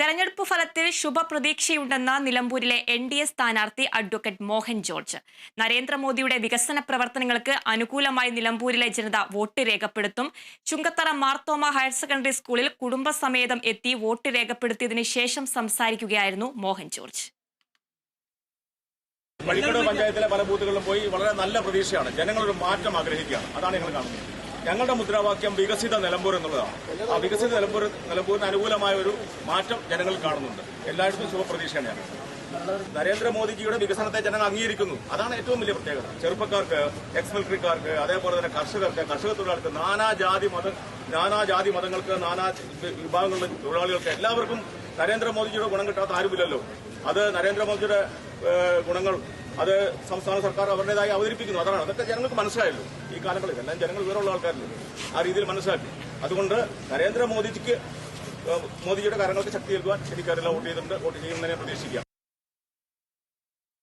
തെരഞ്ഞെടുപ്പ് ഫലത്തിൽ ശുഭപ്രതീക്ഷയുണ്ടെന്ന നിലമ്പൂരിലെ എൻ ഡി എ സ്ഥാനാർത്ഥി അഡ്വക്കേറ്റ് മോഹൻ ജോർജ്. നരേന്ദ്രമോദിയുടെ വികസന പ്രവർത്തനങ്ങൾക്ക് അനുകൂലമായി നിലമ്പൂരിലെ ജനത വോട്ട് രേഖപ്പെടുത്തും. ചുങ്കത്തറ മാർത്തോമ ഹയർ സെക്കൻഡറി സ്കൂളിൽ കുടുംബസമേതം എത്തി വോട്ട് രേഖപ്പെടുത്തിയതിനു ശേഷം സംസാരിക്കുകയായിരുന്നു മോഹൻ ജോർജ്. പഞ്ചായത്തിലെ പല ബൂത്തുകളിലും പോയി വളരെ നല്ല പ്രതീക്ഷയാണ്. ജനങ്ങളൊരു മാറ്റം ആഗ്രഹിക്കുകയാണ്. അതാണ് ഞങ്ങൾ കാണുന്നത്. ഞങ്ങളുടെ മുദ്രാവാക്യം വികസിത നിലമ്പൂർ എന്നുള്ളതാണ്. ആ വികസിത നിലമ്പൂർ നിലമ്പൂരിന് അനുകൂലമായ ഒരു മാറ്റം ജനങ്ങൾ കാണുന്നുണ്ട്. എല്ലായിടത്തും ശുഭപ്രതീക്ഷയാണ് ഞങ്ങൾ നരേന്ദ്രമോദിജിയുടെ വികസനത്തെ ജനങ്ങൾ അംഗീകരിക്കുന്നു. അതാണ് ഏറ്റവും വലിയ പ്രത്യേകത. ചെറുപ്പക്കാർക്ക് എക്സ് മിലിറ്ററിക്കാർക്ക് അതേപോലെ തന്നെ കർഷകർക്ക് കർഷക തൊഴിലാളികൾക്ക് നാനാജാതി മത നാനാജാതി മതങ്ങൾക്ക് നാനാ വിഭാഗങ്ങളിലെ തൊഴിലാളികൾക്ക് എല്ലാവർക്കും നരേന്ദ്രമോദിജിയുടെ ഗുണം കിട്ടാത്ത ആരുമില്ലല്ലോ. അത് നരേന്ദ്രമോദിയുടെ ഗുണങ്ങൾ അത് സംസ്ഥാന സർക്കാർ അവരുടേതായി അവതരിപ്പിക്കുന്നു. അതാണ്. അതൊക്കെ ജനങ്ങൾക്ക് മനസ്സിലായല്ലോ. ഈ കാലങ്ങളിൽ എല്ലാം ജനങ്ങൾ വിവരമുള്ള ആൾക്കാരല്ലേ? ആ രീതിയിൽ മനസ്സിലാക്കി. അതുകൊണ്ട് നരേന്ദ്രമോദിജിക്ക് ഏഹ്, മോദിജിയുടെ കാര്യങ്ങൾക്ക് ശക്തി നൽകുവാൻ എനിക്കറിയില്ല വോട്ട് ചെയ്തിട്ടുണ്ട്. വോട്ട് ചെയ്യുന്നതിനെ പ്രതീക്ഷിക്കാം.